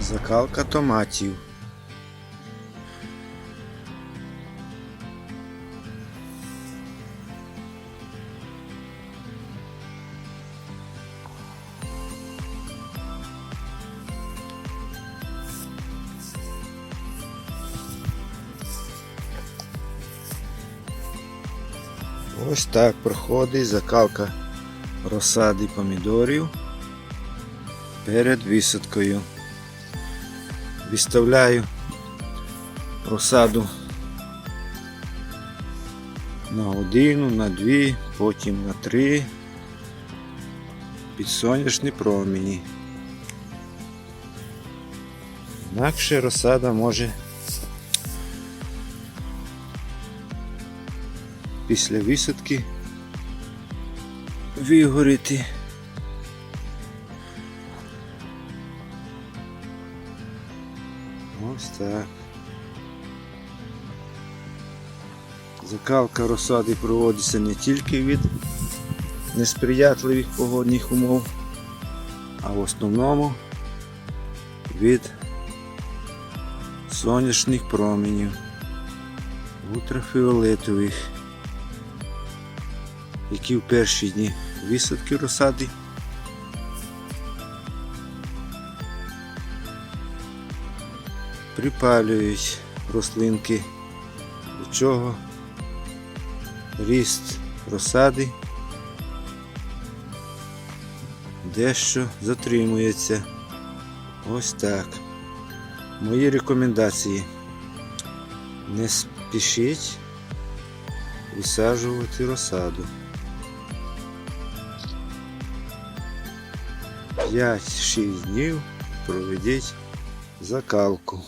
Закалка томатів. Ось так проходить закалка розсади помідорів перед висадкою. Відставляю розсаду на годину, на дві, потім на три під сонячні промені. Інакше розсада може після висадки вигоріти. Ось так. Закалка розсади проводиться не тільки від несприятливих погодних умов, а в основному від сонячних променів, ультрафіолетових, які в перші дні висадки розсади припалюють рослинки, до чого ріст розсади дещо затримується. Ось так. Мої рекомендації. Не спішіть висаджувати розсаду. 5-6 днів проведіть закалку.